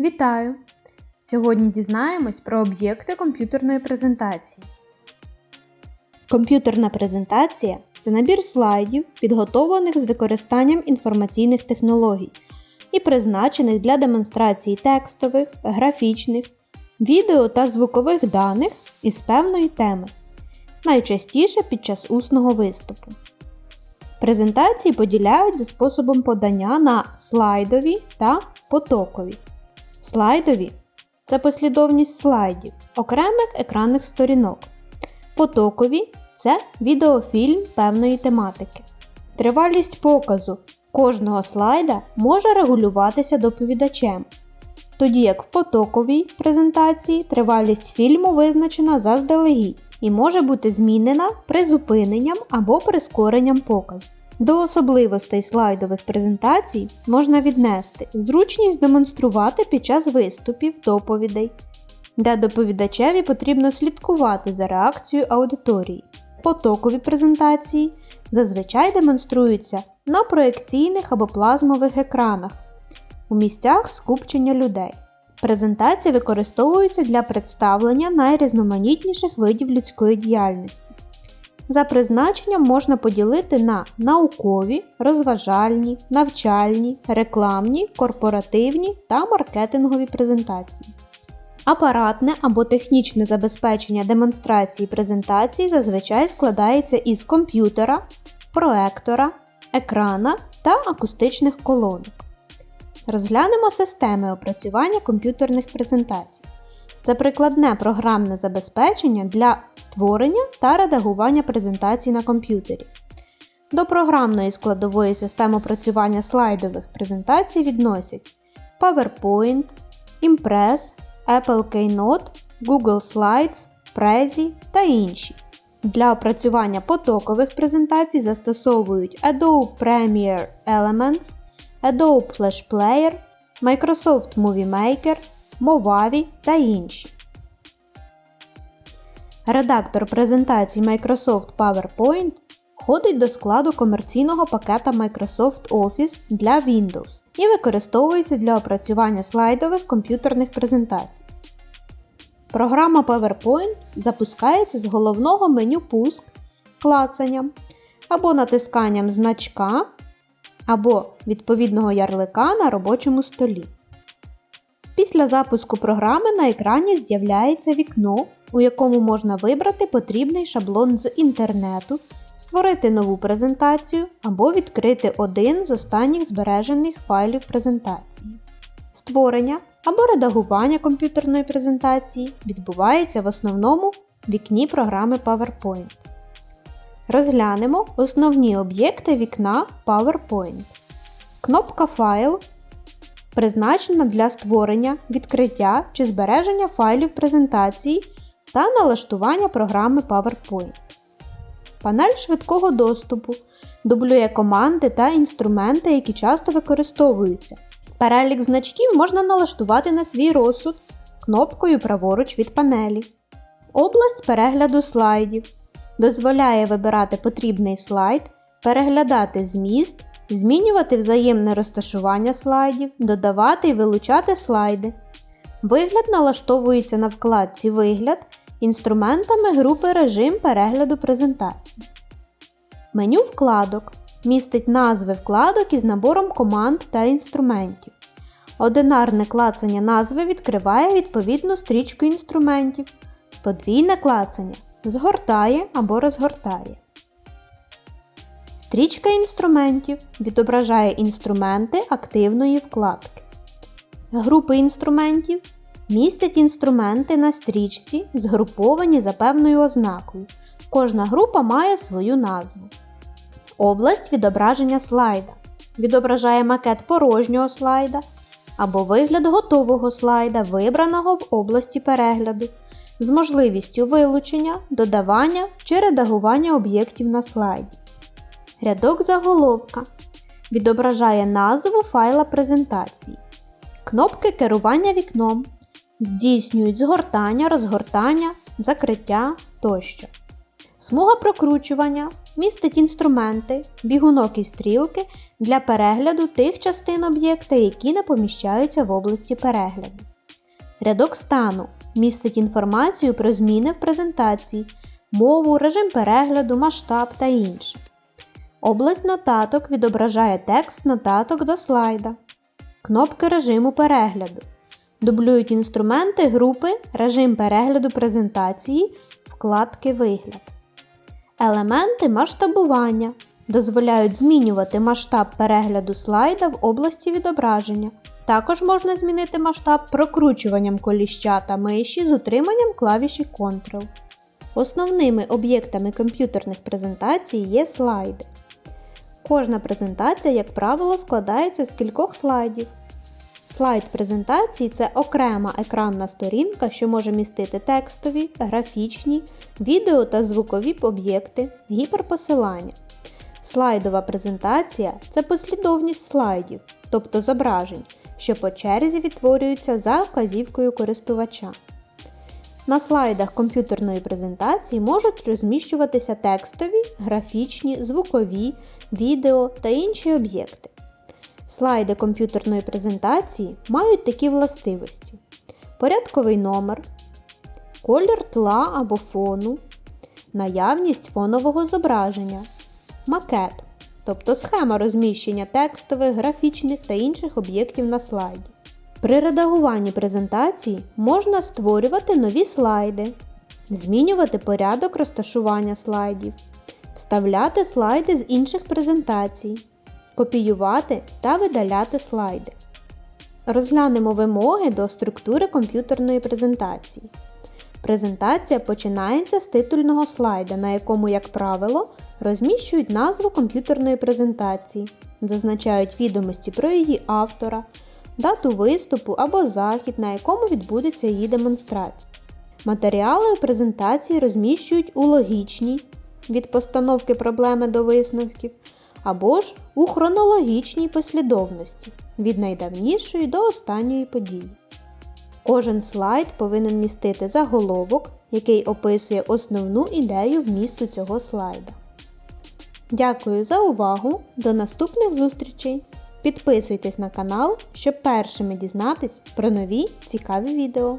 Вітаю! Сьогодні дізнаємось про об'єкти комп'ютерної презентації. Комп'ютерна презентація це набір слайдів, підготовлених з використанням інформаційних технологій і призначених для демонстрації текстових, графічних, відео та звукових даних із певної теми, найчастіше під час усного виступу. Презентації поділяють за способом подання на слайдові та потокові. Слайдові це послідовність слайдів, окремих екранних сторінок. Потокові це відеофільм певної тематики. Тривалість показу кожного слайда може регулюватися доповідачем, тоді як в потоковій презентації тривалість фільму визначена заздалегідь і може бути змінена призупиненням або прискоренням показу. До особливостей слайдових презентацій можна віднести зручність демонструвати під час виступів доповідей, де доповідачеві потрібно слідкувати за реакцією аудиторії. Потокові презентації зазвичай демонструються на проекційних або плазмових екранах у місцях скупчення людей. Презентації використовуються для представлення найрізноманітніших видів людської діяльності. За призначенням можна поділити на наукові, розважальні, навчальні, рекламні, корпоративні та маркетингові презентації. Апаратне або технічне забезпечення демонстрації презентації зазвичай складається із комп'ютера, проектора, екрана та акустичних колонок. Розглянемо системи опрацювання комп'ютерних презентацій. Це прикладне програмне забезпечення для створення та редагування презентацій на комп'ютері. До програмної складової системи опрацювання слайдових презентацій відносять PowerPoint, Impress, Apple Keynote, Google Slides, Prezi та інші. Для опрацювання потокових презентацій застосовують Adobe Premiere Elements, Adobe Flash Player, Microsoft Movie Maker, Movavi та інші. Редактор презентацій Microsoft PowerPoint входить до складу комерційного пакета Microsoft Office для Windows і використовується для опрацювання слайдових комп'ютерних презентацій. Програма PowerPoint запускається з головного меню Пуск клацанням або натисканням значка або відповідного ярлика на робочому столі. Після запуску програми на екрані з'являється вікно, у якому можна вибрати потрібний шаблон з інтернету, створити нову презентацію або відкрити один з останніх збережених файлів презентації. Створення або редагування комп'ютерної презентації відбувається в основному вікні програми PowerPoint. Розглянемо основні об'єкти вікна PowerPoint. Кнопка Файл призначена для створення, відкриття чи збереження файлів презентації та налаштування програми PowerPoint. Панель швидкого доступу дублює команди та інструменти, які часто використовуються. Перелік значків можна налаштувати на свій розсуд кнопкою праворуч від панелі. Область перегляду слайдів дозволяє вибирати потрібний слайд, переглядати зміст, змінювати взаємне розташування слайдів, додавати і вилучати слайди. Вигляд налаштовується на вкладці Вигляд інструментами групи режим перегляду презентації. Меню вкладок містить назви вкладок із набором команд та інструментів. Одинарне клацання назви відкриває відповідну стрічку інструментів. Подвійне клацання згортає або розгортає. Стрічка інструментів відображає інструменти активної вкладки. Групи інструментів містять інструменти на стрічці, згруповані за певною ознакою. Кожна група має свою назву. Область відображення слайда. Відображає макет порожнього слайда або вигляд готового слайда, вибраного в області перегляду, з можливістю вилучення, додавання чи редагування об'єктів на слайді. Рядок заголовка відображає назву файла презентації. Кнопки керування вікном здійснюють згортання, розгортання, закриття тощо. Смуга прокручування містить інструменти, бігунок і стрілки для перегляду тих частин об'єкта, які не поміщаються в області перегляду. Рядок стану містить інформацію про зміни в презентації, мову, режим перегляду, масштаб та інше. Область нотаток відображає текст нотаток до слайда. Кнопки режиму перегляду. Дублюють інструменти групи режим перегляду презентації, вкладки Вигляд. Елементи масштабування дозволяють змінювати масштаб перегляду слайда в області відображення. Також можна змінити масштаб прокручуванням коліща та миші з утриманням клавіші Ctrl. Основними об'єктами комп'ютерних презентацій є слайди. Кожна презентація, як правило, складається з кількох слайдів. Слайд презентації це окрема екранна сторінка, що може містити текстові, графічні, відео та звукові об'єкти, гіперпосилання. Слайдова презентація це послідовність слайдів, тобто зображень, що по черзі відтворюються за вказівкою користувача. На слайдах комп'ютерної презентації можуть розміщуватися текстові, графічні, звукові, відео та інші об'єкти. Слайди комп'ютерної презентації мають такі властивості: порядковий номер, колір тла або фону, наявність фонового зображення, макет, тобто схема розміщення текстових, графічних та інших об'єктів на слайді. При редагуванні презентації можна створювати нові слайди, змінювати порядок розташування слайдів, вставляти слайди з інших презентацій, копіювати та видаляти слайди. Розглянемо вимоги до структури комп'ютерної презентації. Презентація починається з титульного слайда, на якому, як правило, розміщують назву комп'ютерної презентації, зазначають відомості про її автора, дату виступу або захід, на якому відбудеться її демонстрація. Матеріали у презентації розміщують у логічній від постановки проблеми до висновків, або ж у хронологічній послідовності від найдавнішої до останньої події. Кожен слайд повинен містити заголовок, який описує основну ідею вмісту цього слайда. Дякую за увагу! До наступних зустрічей! Підписуйтесь на канал, щоб першими дізнатись про нові цікаві відео.